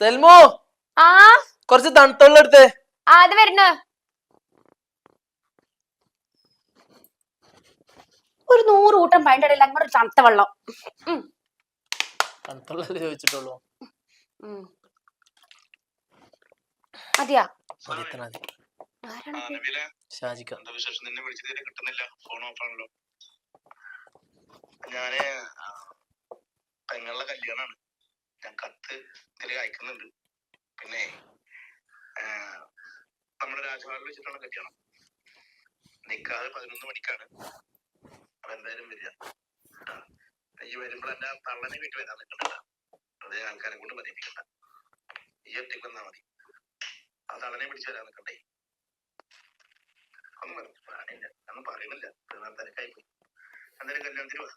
സെൽമോ ആ? കുറച്ച് തണുത്തുള്ള എടുത്തേ. ആ, അത് വരണ ഒരു നൂറ് കൂട്ടം ഇടയിൽ അങ്ങോട്ട് തണുത്ത വെള്ളം. ഉം, തണുത്തുള്ളല്ലേ ചോദിച്ചിട്ടുള്ളൂ. ഉം. മതിയാ? മതി, ഇത്ര മതി. ആരാണ് ആ, നബീല, ഷാജിക്ക. എന്താ വിശേഷം? നിന്നെ കിട്ടുന്നില്ല. ഫോൺ ഓഫ് ആണല്ലോ. ഞാൻ ആ, പെങ്ങളുടെ കല്യാണാണ്. ഞാൻ കത്ത് ഇതിൽ അയക്കുന്നുണ്ട്. പിന്നെ നമ്മുടെ രാജഭവനിൽ വെച്ചിട്ടാണ് കല്യാണം. നിക്കാതെ പതിനൊന്ന് മണിക്കാണ്. അപ്പൊ എന്തായാലും വരിക ഈ വരുമ്പോൾ എന്റെ തള്ളനെ വീട്ടിൽ വരാൻ നിൽക്കണ്ട. അതേ ആൾക്കാരെ കൊണ്ട് പറയിപ്പിക്കണ്ട ഈ ഒറ്റയ്ക്ക് വന്നാ മതി. ആ തള്ളനെ പിടിച്ചു വരാൻ നിൽക്കണ്ടേ? ഒന്നും പറയുന്നില്ല ഒന്നും പെരുന്നാൾ തിരക്കായി പോയി. എന്തായാലും കല്യാണത്തിന് വാ.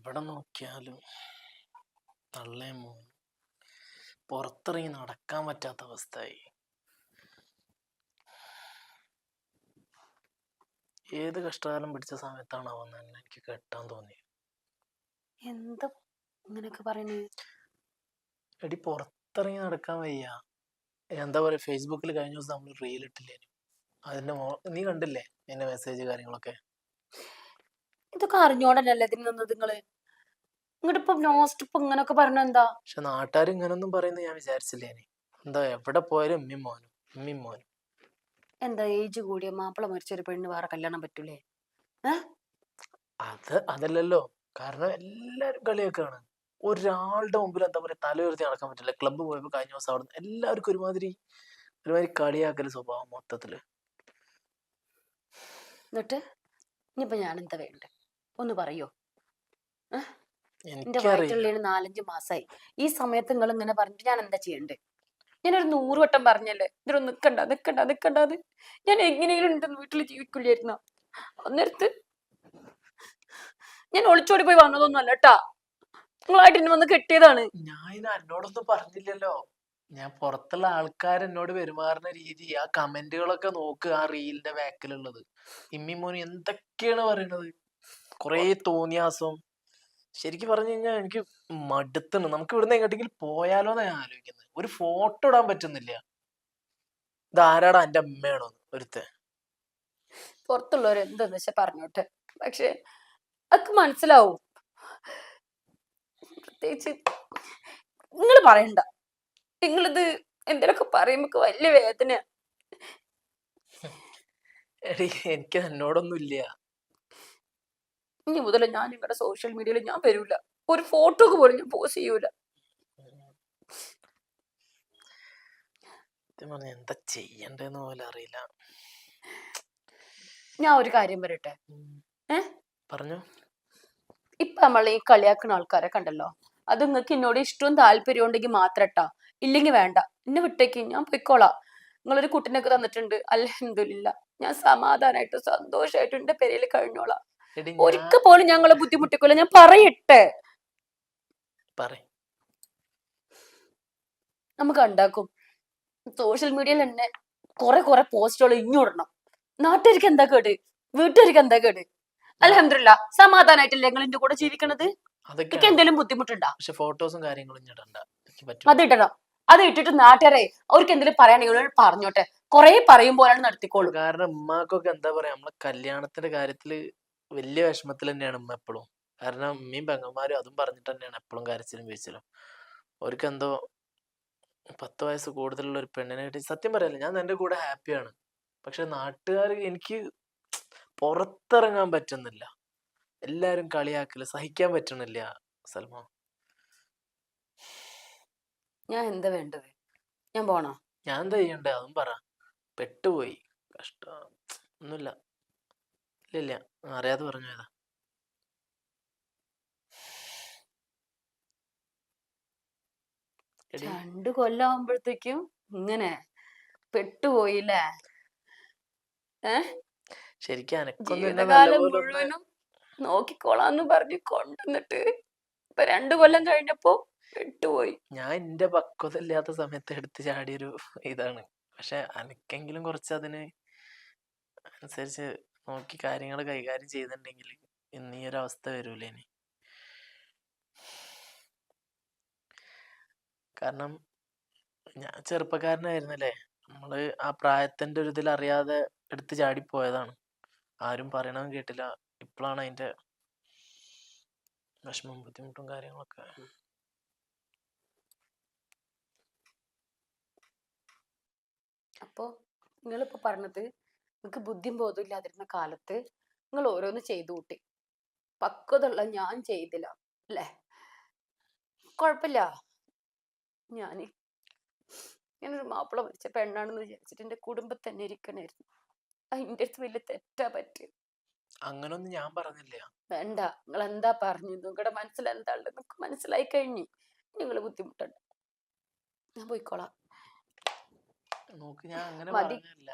എവിടെ നോക്കിയാലും തള്ളേ മോൻ. പുറത്തിറങ്ങി നടക്കാൻ പറ്റാത്ത അവസ്ഥയായി. ഏത് കഷ്ടകാലം പിടിച്ച സമയത്താണ് അവൻ തന്നെ എനിക്ക് കെട്ടാൻ തോന്നി എന്താ ഇങ്ങനെയൊക്കെ പറയണേ? എടി പുറത്തിറങ്ങി നടക്കാൻ വയ്യ. എന്താ പറയാ ഫേസ്ബുക്കിൽ കഴിഞ്ഞ ദിവസം നമ്മൾ റീൽ ഇട്ടില്ലേ അതിന്റെ നീ കണ്ടില്ലേ? എന്റെ മെസ്സേജ് കാര്യങ്ങളൊക്കെ? ഇതൊക്കെ അറിഞ്ഞോണ്ടല്ലേ ഇതിൽ നിന്നത് നിങ്ങൾ? ഇങ്ങോട്ട് ഇപ്പൊ നോസ്റ്റ് ഇപ്പൊ ഇങ്ങനൊക്കെ പറഞ്ഞ എന്താ? പക്ഷെ നാട്ടുകാർ ഇങ്ങനൊന്നും പറയുന്നത് ഞാൻ വിചാരിച്ചില്ലേ എന്താ എവിടെ പോയാലും ഉമ്മയും മോനും ഉമ്മയും മോനും. എന്താ ഏജ് കൂടിയ മാപ്പിള മരിച്ച ഒരു പെണ്ണ് വേറെ കല്യാണം പറ്റൂലേ? അത് അതല്ലല്ലോ. കാരണം എല്ലാരും കളിയൊക്കെയാണ് ഒരാളുടെ മുമ്പിൽ എന്താ പറയാ തല ഉയർത്തി നടക്കാൻ പറ്റില്ല. ക്ലബ്ബ് പോയപ്പോ കഴിഞ്ഞ ദിവസം അവിടെ എല്ലാവർക്കും ഒരുമാതിരി ഒരുമാതിരി കളിയാക്കൽ സ്വഭാവം മൊത്തത്തിൽ. എന്നിട്ട്? ഇനിയിപ്പോ ഞാൻ എന്താ വേണ്ടേ? ഒന്ന് പറയോ? എന്റെ വയറ്റുള്ളിന് നാലഞ്ച് മാസായി. ഈ സമയത്ത് നിങ്ങൾ ഇങ്ങനെ പറഞ്ഞിട്ട് ഞാൻ എന്താ ചെയ്യണ്ടേ? ഒരു നൂറ് വട്ടം പറഞ്ഞല്ലേ? ഇതൊരു നിക്കണ്ട നിക്കണ്ട നിക്കണ്ടത് ഞാൻ എങ്ങനെയെങ്കിലും എന്റെ വീട്ടിൽ ജീവിക്കില്ലായിരുന്ന അന്നേരത്ത് ഞാൻ ഒളിച്ചോടി പോയി വന്നതൊന്നും അല്ല കേട്ടാ നിങ്ങളായിട്ട് എന്നെ വന്ന് കെട്ടിയതാണ്. ഞാൻ ഇത് എന്നോടൊന്നും പറഞ്ഞില്ലല്ലോ. ഞാൻ പുറത്തുള്ള ആൾക്കാർ എന്നോട് പെരുമാറുന്ന രീതി ആ കമന്റുകളൊക്കെ നോക്ക് ആ റീലിന്റെ ബാക്കിലുള്ളത് ഇമ്മി മോന് എന്തൊക്കെയാണ് പറയണത്? കൊറേ തോന്നിയാസം. ശരിക്കും പറഞ്ഞു കഴിഞ്ഞാൽ എനിക്ക് മടുത്തണ്. നമുക്ക് ഇവിടുന്ന് എങ്ങോട്ടെങ്കിലും പോയാലോ ഞാൻ ആലോചിക്കുന്നത് ഒരു ഫോട്ടോ ഇടാൻ പറ്റുന്നില്ല. ഇത് ആരാടാ എന്റെ അമ്മയാണോ ഒരുത്തെ പുറത്തുള്ളവർ എന്താന്ന് വെച്ചാ പറഞ്ഞോട്ടെ. പക്ഷെ അതൊക്കെ മനസ്സിലാവും. പ്രത്യേകിച്ച് നിങ്ങൾ പറയണ്ട. നിങ്ങളിത് എന്തെങ്കിലുമൊക്കെ പറയുമ്പോ വലിയ വേദന എടി എനിക്ക് എന്നോടൊന്നും ഇല്ല ഇനി മുതൽ ഞാൻ നിങ്ങളുടെ സോഷ്യൽ മീഡിയയിൽ ഞാൻ വരൂല. ഒരു ഫോട്ടോക്ക് പോലും ഞാൻ പോസ്റ്റ് ചെയ്യൂല. എന്താ ചെയ്യണ്ടെന്ന് പോലും അറിയില്ല. ഞാൻ ഒരു കാര്യം പറയട്ടെ? പറഞ്ഞു? ഇപ്പൊ നമ്മൾ ഈ കളിയാക്കുന്ന ആൾക്കാരെ കണ്ടല്ലോ? അത് നിങ്ങൾക്ക് എന്നോട് ഇഷ്ടവും താല്പര്യം ഉണ്ടെങ്കിൽ മാത്രട്ടാ. ഇല്ലെങ്കിൽ വേണ്ട. എന്നെ വിട്ടേക്ക്. ഞാൻ പൊയ്ക്കോളാം. നിങ്ങളൊരു കുട്ടിനൊക്കെ തന്നിട്ടുണ്ട്. അലഹമില്ല ഞാൻ സമാധാനമായിട്ട് സന്തോഷമായിട്ട് എന്റെ പെരയിൽ കഴിഞ്ഞോളാം. ഒരിക്കൽ പോലും ഞങ്ങളെ ബുദ്ധിമുട്ടിക്കൂല. ഞാൻ പറയട്ടെ പറയ്. നമുക്ക് ഉണ്ടാക്കും. സോഷ്യൽ മീഡിയയിൽ തന്നെ കുറെ കുറെ പോസ്റ്റുകൾ ഇഞ്ഞോടണം. നാട്ടുകാർക്ക് എന്താ കേട്? വീട്ടുകാർക്ക് എന്താ കേട്? അലഹമില്ല സമാധാനായിട്ടല്ലേ നിങ്ങൾ എന്റെ കൂടെ ജീവിക്കണത്? എനിക്ക് എന്തെങ്കിലും ബുദ്ധിമുട്ടുണ്ടോ? പക്ഷെ ഫോട്ടോസും കാര്യങ്ങളും അത് ഇടണം. അത് ഇട്ടിട്ട് നാട്ടുകാരെ അവർക്ക് എന്തെങ്കിലും പറയാണെങ്കിൽ പറഞ്ഞോട്ടെ. പറഞ്ഞോട്ടെ പറയും പറയുമ്പോഴാണ് നടത്തിക്കോളൂ. കാരണം ഉമ്മാക്കൊക്കെ എന്താ പറയാ നമ്മളെ കല്യാണത്തിന്റെ കാര്യത്തിൽ വലിയ വിഷമത്തിൽ തന്നെയാണ് ഉമ്മ എപ്പോഴും കാരണം ഉമ്മയും പെങ്ങന്മാരും അതും പറഞ്ഞിട്ട് തന്നെയാണ് എപ്പോഴും കരച്ചിലും വീഴ്ചലും അവർക്ക് എന്തോ പത്ത് വയസ്സ് കൂടുതലുള്ള ഒരു പെണ്ണിനെ കിട്ടി. സത്യം പറയല്ല ഞാൻ എന്റെ കൂടെ ഹാപ്പിയാണ് പക്ഷെ നാട്ടുകാർ എനിക്ക് പുറത്തിറങ്ങാൻ പറ്റുന്നില്ല. എല്ലാരും കളിയാക്കൽ സഹിക്കാൻ പറ്റണില്ല സൽമ. ഞാൻ എന്താ വേണ്ടത്? ഞാൻ പോണോ? ഞാൻ എന്താ ചെയ്യണ്ടേ? അതും പറ. പെട്ടുപോയി. കഷ്ട. ഒന്നുമില്ല. ഇല്ല ഇല്ല അറിയാതെ പറഞ്ഞു ഏതാ എടി. രണ്ടു കൊല്ലാവുമ്പോഴത്തേക്കും ഇങ്ങനെ പെട്ടുപോയില്ലേ? ശരിക്കും അനക്കൊന്നും എന്നെ ജീവിതകാലം നല്ലപോലെ ഒന്ന് മുഴുവനും നോക്കിക്കോളാന്ന് പറഞ്ഞു കൊണ്ടുവന്നിട്ട് ഇപ്പൊ രണ്ടു കൊല്ലം കഴിഞ്ഞപ്പോ പെട്ടുപോയി. ഞാൻ എന്റെ പക്വത ഇല്ലാത്ത സമയത്ത് എടുത്ത് ചാടിയൊരു ഇതാണ്. പക്ഷെ അനക്കെങ്കിലും കുറച്ച് അതിന് അനുസരിച്ച് നോക്കി കാര്യങ്ങൾ കൈകാര്യം ചെയ്തിട്ടുണ്ടെങ്കിൽ ഇന്ന് ഈ ഒരു അവസ്ഥ വരൂലേ ഇനി. കാരണം ഞാൻ ചെറുപ്പക്കാരനായിരുന്നല്ലേ നമ്മൾ ആ പ്രായത്തിന്റെ ഒരു ഇതിൽ അറിയാതെ എടുത്ത് ചാടിപ്പോയതാണ്. ആരും പറയണതും കേട്ടില്ല. ഇപ്പോഴാണ് അതിന്റെ വിഷമം ബുദ്ധിമുട്ടും കാര്യങ്ങളൊക്കെ. അപ്പോ നിങ്ങളിപ്പോ പറഞ്ഞത് നിങ്ങൾക്ക് ബുദ്ധിയും ബോധവും ഇല്ലാതിരുന്ന കാലത്ത് നിങ്ങൾ ഓരോന്ന് ചെയ്തു കൂട്ടി. പക്വതുള്ള ഞാൻ ചെയ്തില്ല അല്ലേ? കുഴപ്പമില്ല. ഞാൻ ഞാനൊരു മാപ്പിള മരിച്ച പെണ്ണാണെന്ന് വിചാരിച്ചിട്ട് എന്റെ കുടുംബത്തിൽ തന്നെ ഇരിക്കണായിരുന്നു. അതിന്റെ അടുത്ത് വലിയ തെറ്റാ പറ്റിയത് അങ്ങനൊന്നും ഞാൻ പറഞ്ഞില്ല. വേണ്ട നിങ്ങൾ എന്താ പറഞ്ഞു നിങ്ങളുടെ മനസ്സിൽ എന്താ ഉള്ളത് നിങ്ങൾക്ക് മനസ്സിലായി കഴിഞ്ഞു. നിങ്ങൾ ബുദ്ധിമുട്ടുണ്ട്. ഞാൻ പോയിക്കോളാം. നോക്ക് ഞാൻ അങ്ങനെ മതി. പറഞ്ഞില്ല.